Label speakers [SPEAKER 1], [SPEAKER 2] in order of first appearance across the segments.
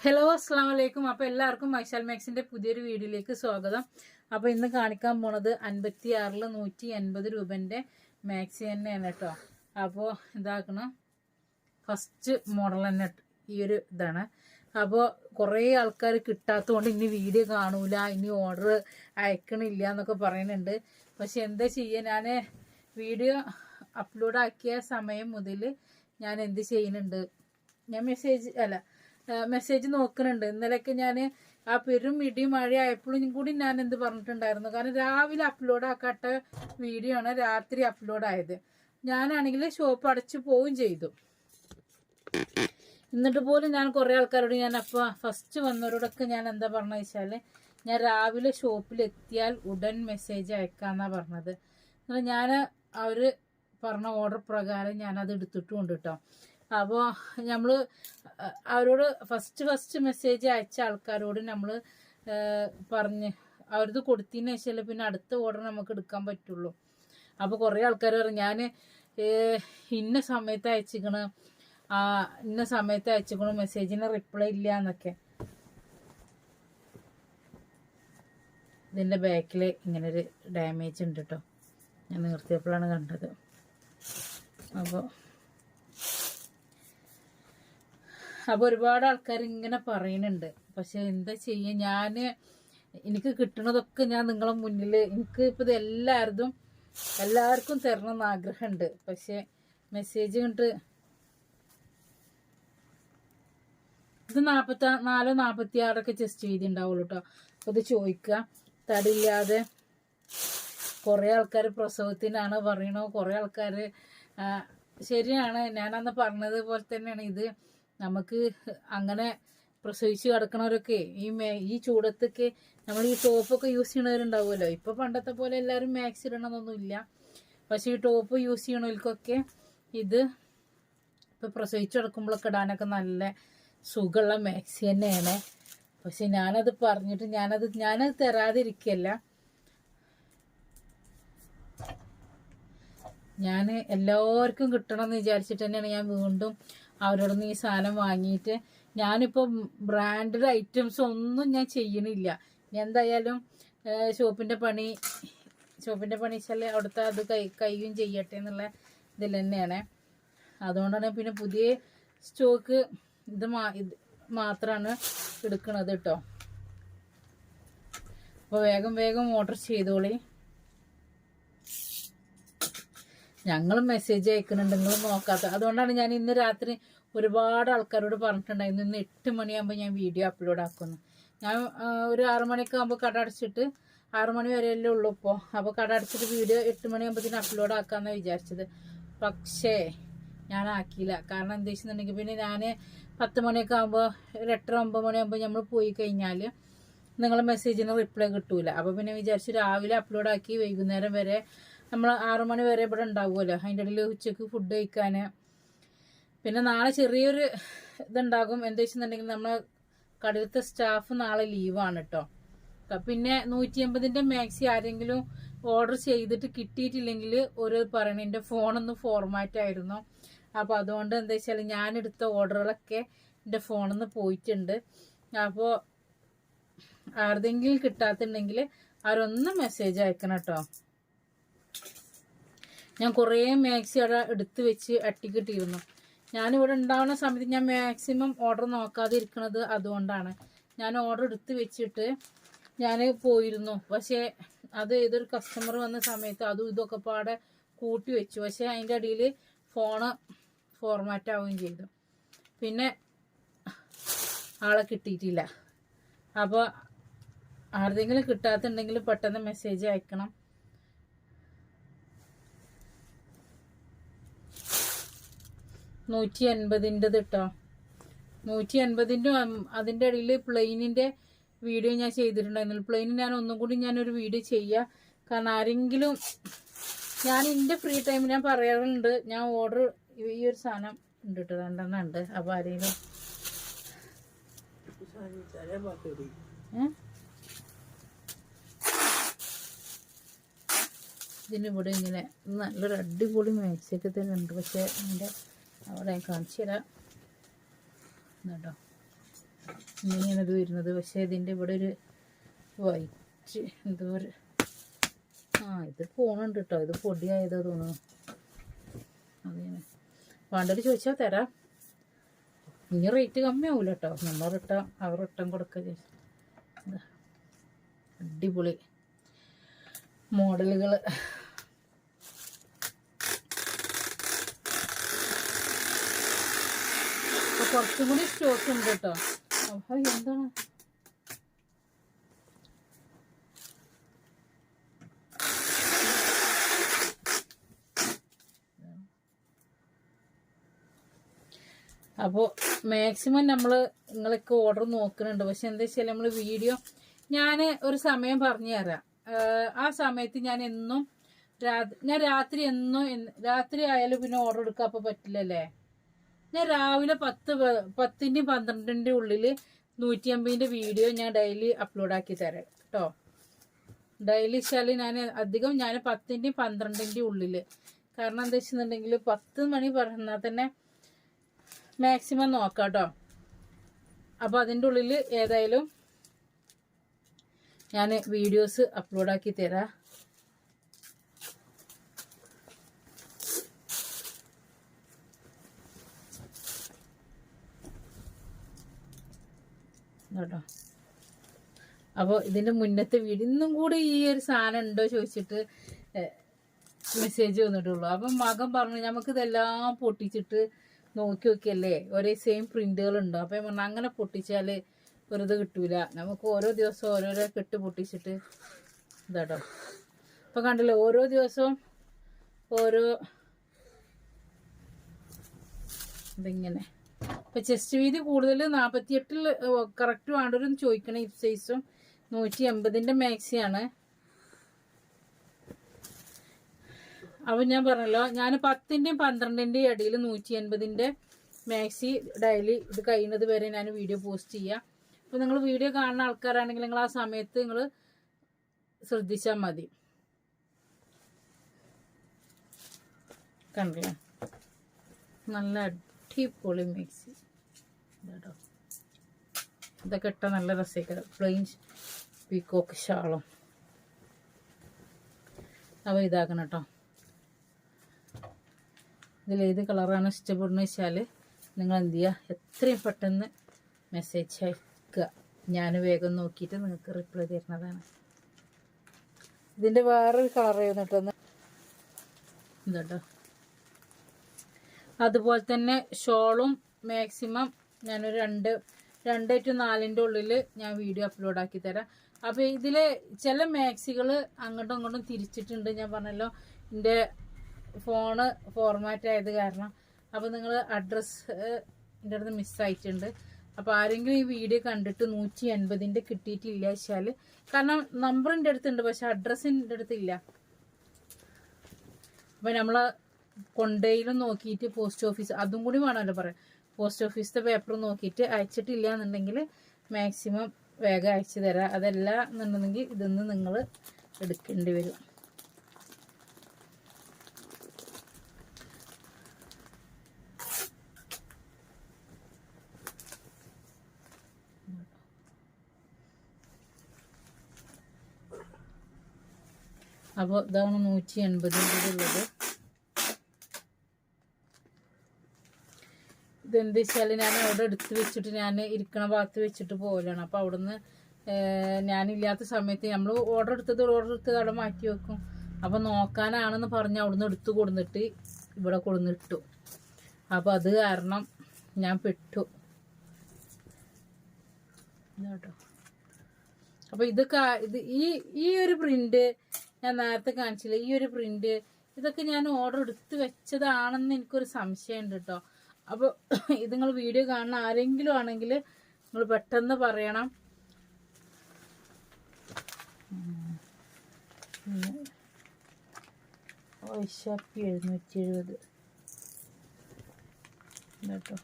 [SPEAKER 1] Hello അസ്സാം വലൈക്കും അപ്പോൾ എല്ലാവർക്കും മൈശാൽ മാക്സിന്റെ പുതിയൊരു വീഡിയോയിലേക്ക് സ്വാഗതം. അപ്പോൾ ഇന്ന് കാണിക്കാൻ പോണത് അൻപത്തി ആറിൽ നൂറ്റി എൺപത് രൂപന്റെ മാക്സി തന്നെയാണ് കേട്ടോ. അപ്പോൾ ഇതാക്കണം ഫസ്റ്റ് മോഡൽ തന്നെ ഈ ഒരു ഇതാണ്. അപ്പോൾ കുറേ ആൾക്കാർ കിട്ടാത്തതുകൊണ്ട് ഇനി വീഡിയോ കാണൂല ഇനി ഓർഡർ അയക്കണില്ല എന്നൊക്കെ പറയുന്നുണ്ട്. പക്ഷെ എന്താ ചെയ്യുക ഞാൻ വീഡിയോ അപ്ലോഡ് ആക്കിയ സമയം മുതൽ ഞാൻ എന്ത് ചെയ്യുന്നുണ്ട്? ഞാൻ മെസ്സേജ് അല്ല മെസ്സേജ് നോക്കുന്നുണ്ട്. ഇന്നലെയൊക്കെ ഞാൻ ആ പെരും ഇടി മഴ ആയപ്പോഴും കൂടി ഞാൻ എന്ത് പറഞ്ഞിട്ടുണ്ടായിരുന്നു. കാരണം രാവിലെ അപ്ലോഡ് ആക്കാത്ത വീഡിയോ ആണ് രാത്രി അപ്ലോഡ് ആയത്. ഞാനാണെങ്കിൽ ഷോപ്പ് അടച്ചു പോവുകയും ചെയ്തു. എന്നിട്ട് പോലും ഞാൻ കുറേ ആൾക്കാരോട് ഞാൻ അപ്പോൾ ഫസ്റ്റ് വന്നവരോടൊക്കെ ഞാൻ എന്താ പറഞ്ഞ വെച്ചാൽ ഞാൻ രാവിലെ ഷോപ്പിൽ എത്തിയാൽ ഉടൻ മെസ്സേജ് അയക്കാന്നാ പറഞ്ഞത്. ഞാൻ അവർ പറഞ്ഞ ഓർഡർ പ്രകാരം ഞാനത് എടുത്തിട്ടുണ്ട് കേട്ടോ അപ്പോൾ നമ്മൾ അവരോട് ഫസ്റ്റ് ഫസ്റ്റ് മെസ്സേജ് അയച്ച ആൾക്കാരോട് നമ്മൾ പറഞ്ഞ് അവരത് കൊടുത്തതിന് ശേഷം പിന്നെ അടുത്ത ഓർഡർ നമുക്ക് എടുക്കാൻ പറ്റുള്ളൂ. അപ്പോൾ കുറേ ആൾക്കാർ പറഞ്ഞു ഞാൻ ഇന്ന സമയത്ത് അയച്ചിക്കണ് ഇന്ന സമയത്ത് അയച്ചിക്കണു മെസ്സേജിന് റിപ്ലൈ ഇല്ല എന്നൊക്കെ. ഇതിന്റെ ബാക്കിൽ ഇങ്ങനൊരു ഡാമേജ് ഉണ്ട് കേട്ടോ ഞാൻ നിർത്തിയപ്പോഴാണ് കണ്ടത്. അപ്പോൾ അപ്പോൾ ഒരുപാട് ആൾക്കാർ ഇങ്ങനെ പറയുന്നുണ്ട് പക്ഷെ എന്താ ചെയ്യുക ഞാൻ എനിക്ക് കിട്ടണതൊക്കെ ഞാൻ നിങ്ങളെ മുന്നിൽ എനിക്ക് ഇപ്പോൾ ഇത് എല്ലാവരും എല്ലാവർക്കും തരണം എന്ന് ആഗ്രഹമുണ്ട്. പക്ഷെ മെസ്സേജ് കണ്ടിട്ട് ഇത് നാൽപ്പത്തി നാലോ നാൽപ്പത്തി ആറൊക്കെ ചെസ്റ്റ് ചെയ്തിണ്ടാവുള്ളൂ കേട്ടോ അപ്പോൾ ഇത് ചോദിക്കുക തടിയില്ലാതെ കുറേ ആൾക്കാർ പ്രസവത്തിനാണ് പറയണോ? കുറേ ആൾക്കാർ ശരിയാണ്. ഞാനന്ന് പറഞ്ഞത് പോലെ തന്നെയാണ്. ഇത് നമുക്ക് അങ്ങനെ പ്രസവിച്ച് കിടക്കണവരൊക്കെ ഈ ഈ ചൂടത്തൊക്കെ നമ്മൾ ഈ ടോപ്പൊക്കെ യൂസ് ചെയ്യണവരുണ്ടാവുമല്ലോ. ഇപ്പൊ പണ്ടത്തെ പോലെ എല്ലാവരും മാക്സ് ഇടണമെന്നൊന്നുമില്ല പക്ഷേ ഈ ടോപ്പ് യൂസ് ചെയ്യണവർക്കൊക്കെ ഇത് ഇപ്പൊ പ്രസവിച്ച് കിടക്കുമ്പോഴൊക്കെ ഇടാനൊക്കെ നല്ല സുഖമുള്ള മാക്സി തന്നെയാണ്. പക്ഷെ ഞാനത് പറഞ്ഞിട്ട് ഞാനത് ഞാനത് തരാതിരിക്കല്ല. ഞാൻ എല്ലാവർക്കും കിട്ടണം എന്ന് വിചാരിച്ചിട്ട് തന്നെയാണ് ഞാൻ വീണ്ടും അവരോട് ഈ സാധനം വാങ്ങിയിട്ട് ഞാനിപ്പോൾ ബ്രാൻഡഡ് ഐറ്റംസ് ഒന്നും ഞാൻ ചെയ്യണില്ല. എന്തായാലും ഷോപ്പിന്റെ പണി ഷോപ്പിന്റെ പണി വെച്ചാൽ അവിടുത്തെ അത് കൈ കൈയും ചെയ്യട്ടെ എന്നുള്ള ഇതിൽ തന്നെയാണ്. അതുകൊണ്ടാണ് പിന്നെ പുതിയ സ്റ്റോക്ക് ഇത് മാ ഇത് മാത്രമാണ് എടുക്കണത് കേട്ടോ അപ്പോൾ വേഗം വേഗം ഓർഡർ ചെയ്തോളി. ഞങ്ങളും മെസ്സേജ് അയക്കുന്നുണ്ട് നിങ്ങൾ നോക്കാത്ത. അതുകൊണ്ടാണ് ഞാൻ ഇന്ന് രാത്രി ഒരുപാട് ആൾക്കാരോട് പറഞ്ഞിട്ടുണ്ടായിരുന്നു ഇന്ന് എട്ട് മണിയാകുമ്പോൾ ഞാൻ വീഡിയോ അപ്ലോഡ് ആക്കുന്നു. ഞാൻ ഒരു ആറു മണിയൊക്കെ ആകുമ്പോൾ കട അടച്ചിട്ട് ആറു മണി വരെയല്ലേ ഉള്ളൂ ഇപ്പോൾ അപ്പോൾ കട അടച്ചിട്ട് വീഡിയോ എട്ട് മണിയാകുമ്പോഴത്തേന് അപ്ലോഡ് ആക്കാമെന്നാണ് വിചാരിച്ചത്. പക്ഷേ ഞാൻ ആക്കിയില്ല. കാരണം എന്താ വെച്ചിട്ടുണ്ടെങ്കിൽ പിന്നെ ഞാൻ പത്ത് മണിയൊക്കെ ആകുമ്പോൾ ഒരു എട്ടര ഒമ്പത് മണിയാകുമ്പോൾ നമ്മൾ പോയി കഴിഞ്ഞാൽ നിങ്ങളെ മെസ്സേജിന് റിപ്ലൈ കിട്ടൂല. അപ്പോൾ പിന്നെ വിചാരിച്ചു രാവിലെ അപ്ലോഡ് ആക്കി വൈകുന്നേരം വരെ നമ്മൾ ആറു മണി വരെ ഇവിടെ ഉണ്ടാവുമല്ലോ. അതിന്റെ ഇടയിൽ ഉച്ചയ്ക്ക് ഫുഡ് കഴിക്കാൻ പിന്നെ നാളെ ചെറിയൊരു ഇതുണ്ടാകും. എന്താ വെച്ചിട്ടുണ്ടെങ്കിൽ നമ്മൾ കടയിലത്തെ സ്റ്റാഫ് നാളെ ലീവാണ് കേട്ടോ പിന്നെ നൂറ്റി അമ്പതിന്റെ മാക്സി ആരെങ്കിലും ഓർഡർ ചെയ്തിട്ട് കിട്ടിയിട്ടില്ലെങ്കിൽ ഒരു പറയണ എന്റെ ഫോണൊന്ന് ഫോർമാറ്റ് ആയിരുന്നു. അപ്പോൾ അതുകൊണ്ട് എന്താ വെച്ചാൽ ഞാൻ എടുത്ത ഓർഡറുകളൊക്കെ എന്റെ ഫോണിൽ നിന്ന് പോയിട്ടുണ്ട്. അപ്പോൾ ആരുടെങ്കിലും കിട്ടാത്തുണ്ടെങ്കിൽ അവരൊന്ന് മെസ്സേജ് അയക്കണം കേട്ടോ ഞാൻ കുറേ മാക്സി അവിടെ എടുത്തു വെച്ച് അട്ടിക്കിട്ടിരുന്നു. ഞാനിവിടെ ഉണ്ടാവുന്ന സമയത്ത് ഞാൻ മാക്സിമം ഓർഡർ നോക്കാതെ ഇരിക്കുന്നത് അതുകൊണ്ടാണ്. ഞാൻ ഓർഡർ എടുത്ത് വെച്ചിട്ട് ഞാൻ പോയിരുന്നു. പക്ഷേ അത് ഏതൊരു കസ്റ്റമർ വന്ന സമയത്ത് അതും ഇതൊക്കെ പാടെ കൂട്ടി വെച്ചു. പക്ഷേ അതിന്റെ അടിയിൽ ഫോണ് ഫോർമാറ്റ് ആവുകയും ചെയ്തു. പിന്നെ ആളെ കിട്ടിയിട്ടില്ല. അപ്പോൾ ആരുടെങ്കിലും കിട്ടാത്തുണ്ടെങ്കിൽ പെട്ടെന്ന് മെസ്സേജ് അയക്കണം. നൂറ്റി അൻപതിന്റെത് കേട്ടോ നൂറ്റി അൻപതിന്റെ അതിന്റെ ഇടയിൽ പ്ലെയിനിന്റെ വീഡിയോ ഞാൻ ചെയ്തിട്ടുണ്ടായിരുന്നു. പ്ലെയിൻ ഞാൻ ഒന്നും കൂടി ഞാനൊരു വീഡിയോ ചെയ്യാം. കാരണം ആരെങ്കിലും ഞാൻ എന്റെ ഫ്രീ ടൈം ഞാൻ പറയാറുണ്ട്. ഞാൻ ഓർഡർ ഈ ഒരു സാധനം ഉണ്ട് കേട്ടോ രണ്ടെണ്ണം ഉണ്ട്. അപ്പോൾ ആരെങ്കിലും ഇതിന് ഇവിടെ ഇങ്ങനെ നല്ലൊരു അടിപൊളി മേച്ചൊക്കെ തന്നെ ഉണ്ട്. പക്ഷേ എന്റെ അവിടെ ഞാൻ കാണിച്ചു കേട്ടോ ഇങ്ങനെയാണ് ഇത് വരുന്നത്. പക്ഷേ ഇതിന്റെ ഇവിടെ ഒരു വൈറ്റ് എന്തോ ഒരു ആ ഇത് പോണുണ്ട് കേട്ടോ. ഇത് പൊടിയായതോ തോന്നുന്നു. അതേനെ വേണ്ടത് ചോദിച്ചാൽ തരാം. ഇനി റേറ്റ് കമ്മിയാവൂല കേട്ടോ. നമ്മൾ റിട്ട അവർ റിട്ടേൺ കൊടുക്കുക. അടിപൊളി മോഡലുകൾ കുറച്ചും കൂടി സ്റ്റോക്ക് ഉണ്ട് കേട്ടോ എന്താണ്? അപ്പോൾ മാക്സിമം നമ്മൾ നിങ്ങളൊക്കെ ഓർഡർ നോക്കുന്നുണ്ട്. പക്ഷെ എന്താ വെച്ചാൽ നമ്മൾ വീഡിയോ ഞാൻ ഒരു സമയം പറഞ്ഞു തരാം. ആ സമയത്ത് ഞാൻ എന്നും രാ- ഞാൻ രാത്രി എന്ന്- രാത്രി ആയാലും പിന്നെ ഓർഡർ എടുക്കാൻ അപ്പോൾ പറ്റില്ലല്ലേ? ഞാൻ രാവിലെ പത്ത് പത്തിന്റെ പത്തിന്റെയും പന്ത്രണ്ടിന്റെയും ഉള്ളിൽ നൂറ്റി അമ്പതിന്റെ വീഡിയോ ഞാൻ ഡെയിലി അപ്ലോഡ് ആക്കി തരാം കേട്ടോ ഡെയിലി വെച്ചാൽ ഞാൻ അധികം ഞാൻ പത്തിന്റെയും പന്ത്രണ്ടിന്റെ ഉള്ളിൽ കാരണം എന്താ വെച്ചിട്ടുണ്ടെങ്കിൽ പത്ത് മണി പറഞ്ഞാൽ തന്നെ മാക്സിമം നോക്കാം കേട്ടോ അപ്പോൾ അതിന്റെ ഉള്ളിൽ ഏതായാലും ഞാൻ വീഡിയോസ് അപ്ലോഡാക്കി തരാം. കേട്ടോ അപ്പോൾ ഇതിന്റെ മുന്നത്തെ വീഡിയോ ഇന്നും കൂടി ഈ ഒരു സാധനം ഉണ്ടോ ചോദിച്ചിട്ട് മെസ്സേജ് വന്നിട്ടുള്ളൂ. അപ്പം മകൻ പറഞ്ഞു നമുക്ക് ഇതെല്ലാം പൊട്ടിച്ചിട്ട് നോക്കി നോക്കിയല്ലേ? ഒരേ സെയിം പ്രിന്റുകൾ ഉണ്ടോ. അപ്പം പറഞ്ഞു അങ്ങനെ പൊട്ടിച്ചാൽ വെറുതെ കിട്ടൂല. നമുക്ക് ഓരോ ദിവസവും ഓരോരോ കെട്ട് പൊട്ടിച്ചിട്ട് ഇതാട്ടോ. അപ്പം കണ്ടില്ലേ ഓരോ ദിവസവും ഓരോ ഇതിങ്ങനെ ഇപ്പം ചെസ്റ്റ് വീതി കൂടുതൽ നാൽപ്പത്തിയെട്ടിൽ കറക്റ്റ് വേണ്ടൊരു ചോദിക്കണം ഇപ്പ് സൈസും നൂറ്റി എൺപതിന്റെ മാക്സിയാണ് അപ്പം ഞാൻ പറഞ്ഞല്ലോ ഞാൻ പത്തിന്റെയും പന്ത്രണ്ടിന്റെയും ഇടയിൽ നൂറ്റി എൺപതിന്റെ മാക്സി ഡയലി ഇത് കഴിയുന്നത് വരെ ഞാൻ വീഡിയോ പോസ്റ്റ് ചെയ്യാം. അപ്പോൾ നിങ്ങൾ വീഡിയോ കാണുന്ന ആൾക്കാരാണെങ്കിൽ നിങ്ങൾ ആ സമയത്ത് നിങ്ങൾ ശ്രദ്ധിച്ചാൽ മതി. കണ്ടില്ല? നല്ല അടിപൊളി മിക്സി ഇതാട്ടോ. ഇതൊക്കെ ഇട്ട നല്ല രസമായിരിക്കും പ്ലെയിൻ പീക്കോക്ക് ഷാളും അവ ഇതാക്കണം കേട്ടോ. ഇതിൽ ഏത് കളറാണ് ഇഷ്ടപ്പെടുന്നത് വെച്ചാൽ നിങ്ങൾ എന്ത് ചെയ്യുക എത്രയും പെട്ടെന്ന് മെസ്സേജ് അയക്കുക. ഞാൻ വേഗം നോക്കിയിട്ട് നിങ്ങൾക്ക് റിപ്ലൈ തരുന്നതാണ്. ഇതിന്റെ വേറൊരു കളർ ചെയ്യുന്നിട്ടൊന്ന് ഇതാട്ടോ. അതുപോലെ തന്നെ ഷോളും മാക്സിമം ഞാനൊരു രണ്ട് രണ്ട് ടു നാലിന്റെ ഉള്ളിൽ ഞാൻ വീഡിയോ അപ്ലോഡ് ആക്കി തരാം. അപ്പോൾ ഇതിൽ ചില മാക്സികൾ അങ്ങോട്ടും ഇങ്ങോട്ടും തിരിച്ചിട്ടുണ്ട്. ഞാൻ പറഞ്ഞല്ലോ എന്റെ ഫോണ് ഫോർമാറ്റ് ആയത് കാരണം. അപ്പോൾ നിങ്ങൾ അഡ്രസ്സ് എന്റെ അടുത്ത് മിസ്സായിട്ടുണ്ട് അപ്പോൾ ആരെങ്കിലും ഈ വീഡിയോ കണ്ടിട്ട് നൂറ്റി എൺപതിന്റെ കിട്ടിയിട്ടില്ല വെച്ചാൽ കാരണം നമ്പറിന്റെ അടുത്തുണ്ട് പക്ഷെ അഡ്രസ്സ് എന്റെ അടുത്തില്ല അപ്പോൾ നമ്മൾ കൊണ്ടയിലും നോക്കിയിട്ട് പോസ്റ്റ് ഓഫീസ് അതും കൂടി വേണമല്ലോ പറയാം പോസ്റ്റ് ഓഫീസിന്റെ പേപ്പർ നോക്കിയിട്ട് അയച്ചിട്ടില്ല എന്നുണ്ടെങ്കിൽ മാക്സിമം വേഗം അയച്ചു തരാം. അതല്ല എന്നുണ്ടെങ്കിൽ ഇതൊന്ന് നിങ്ങൾ എടുക്കേണ്ടി വരും. അപ്പോൾ ഇതാണ് നൂറ്റി എൺപതിന്റെ ഉള്ളത്. ഇതെന്ത് വെച്ചാൽ ഞാൻ അവിടെ എടുത്ത് വെച്ചിട്ട് ഞാൻ ഇരിക്കണ ഭാഗത്ത് വെച്ചിട്ട് പോകലാണ് അപ്പോൾ അവിടുന്ന് ഞാനില്ലാത്ത സമയത്ത് നമ്മൾ ഓർഡർ എടുത്തത് ഓർഡർ എടുത്തത് അവിടെ മാറ്റി വെക്കും. അപ്പോൾ നോക്കാനാണെന്ന് പറഞ്ഞ് അവിടുന്ന് എടുത്ത് കൊടുന്നിട്ട് ഇവിടെ കൊടുന്നിട്ടു. അപ്പോൾ അത് കാരണം ഞാൻ പെട്ടു. കേട്ടോ അപ്പോൾ ഇത് ഇത് ഈ ഈ ഒരു പ്രിന്റ് ഞാൻ നേരത്തെ കാണിച്ചില്ല? ഈ ഒരു പ്രിന്റ് ഇതൊക്കെ ഞാൻ ഓർഡർ എടുത്ത് വെച്ചതാണെന്ന് എനിക്കൊരു സംശയമുണ്ട് കേട്ടോ അപ്പോൾ ഇത് നിങ്ങൾ വീഡിയോ കാണുന്ന ആരെങ്കിലും ആണെങ്കിൽ നിങ്ങൾ പെട്ടെന്ന് പറയണം. വൈശാഖി എഴുന്നൂറ്റി എഴുപത് കേട്ടോ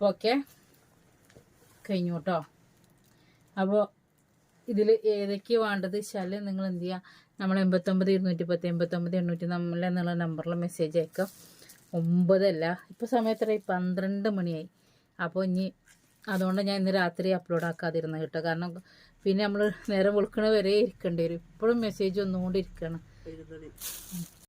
[SPEAKER 1] ഓക്കെ. കഴിഞ്ഞു കേട്ടോ. അപ്പോൾ ഇതിൽ ഏതൊക്കെയാണ് വേണ്ടത് വെച്ചാൽ നിങ്ങൾ എന്ത് ചെയ്യുക നമ്മൾ എൺപത്തൊമ്പത് ഇരുന്നൂറ്റി പത്ത് എൺപത്തൊമ്പത് എണ്ണൂറ്റി നമ്മൾ എന്നുള്ള നമ്പറിൽ മെസ്സേജ് അയക്കുക ഒമ്പതല്ല. ഇപ്പോൾ സമയത്ര പന്ത്രണ്ട് മണിയായി. അപ്പോൾ ഇനി അതുകൊണ്ട് ഞാൻ ഇന്ന് രാത്രി അപ്ലോഡ് ആക്കാതിരുന്നത് കേട്ടോ. കാരണം പിന്നെ നമ്മൾ നേരം വിളിക്കണ വരെ ഇരിക്കേണ്ടി വരും. ഇപ്പോഴും മെസ്സേജ് ഒന്നുകൊണ്ട് ഇരിക്കണം